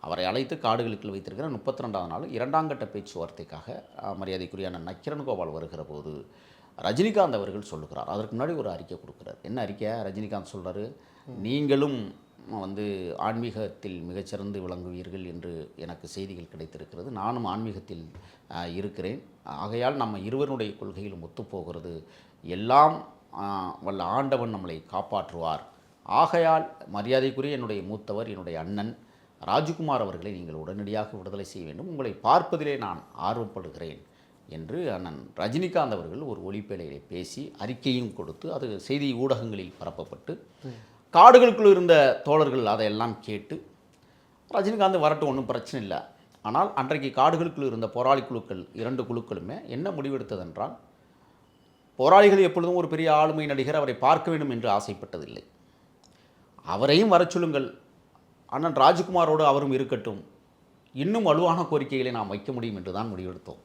அவரை அழைத்து காடுகளுக்குள் வைத்திருக்கிற முப்பத்தி ரெண்டாவது நாள் இரண்டாம் கட்ட பேச்சுவார்த்தைக்காக மரியாதைக்குரியான நக்கிரன் கோபால் வருகிற போது ரஜினிகாந்த் அவர்கள் சொல்லுகிறார். அதற்கு முன்னாடி ஒரு அறிக்கை கொடுக்குறார். என்ன அறிக்கை? ரஜினிகாந்த் சொல்கிறார் நீங்களும் வந்து ஆன்மீகத்தில் மிகச்சிறந்து விளங்குவீர்கள் என்று எனக்கு செய்திகள் கிடைத்திருக்கிறது. நானும் ஆன்மீகத்தில் இருக்கிறேன். ஆகையால் நம்ம இருவருடைய கொள்கையிலும் ஒத்துப்போகிறது. எல்லாம் வல்ல ஆண்டவன் நம்மளை காப்பாற்றுவார். ஆகையால் மரியாதைக்குரிய என்னுடைய மூத்தவர் என்னுடைய அண்ணன் ராஜ்குமார் அவர்களை நீங்கள் உடனடியாக விடுதலை செய்ய வேண்டும். உங்களை பார்ப்பதிலே நான் ஆர்வப்படுகிறேன் என்று அண்ணன் ரஜினிகாந்த் அவர்கள் ஒரு ஒளிப்பேழையிலே பேசி அறிக்கையும் கொடுத்து அது செய்தி ஊடகங்களில் பரப்பப்பட்டு காடுகளுக்குள் இருந்த தோழர்கள் அதையெல்லாம் கேட்டு ரஜினிகாந்த் வரட்டும் ஒன்றும் பிரச்சனை இல்லை. ஆனால் அன்றைக்கு காடுகளுக்குள் இருந்த போராளி குழுக்கள் இரண்டு குழுக்களுமே என்ன முடிவெடுத்ததென்றால் போராளிகள் எப்பொழுதும் ஒரு பெரிய ஆளுமை நடிகர் அவரை பார்க்க வேண்டும் என்று ஆசைப்பட்டதில்லை. அவரையும் வரச் சொல்லுங்கள் அண்ணன் ராஜ்குமாரோடு அவரும் இருக்கட்டும். இன்னும் வலுவான கோரிக்கைகளை நாம் வைக்க முடியும் என்று தான் முடிவெடுத்தோம்.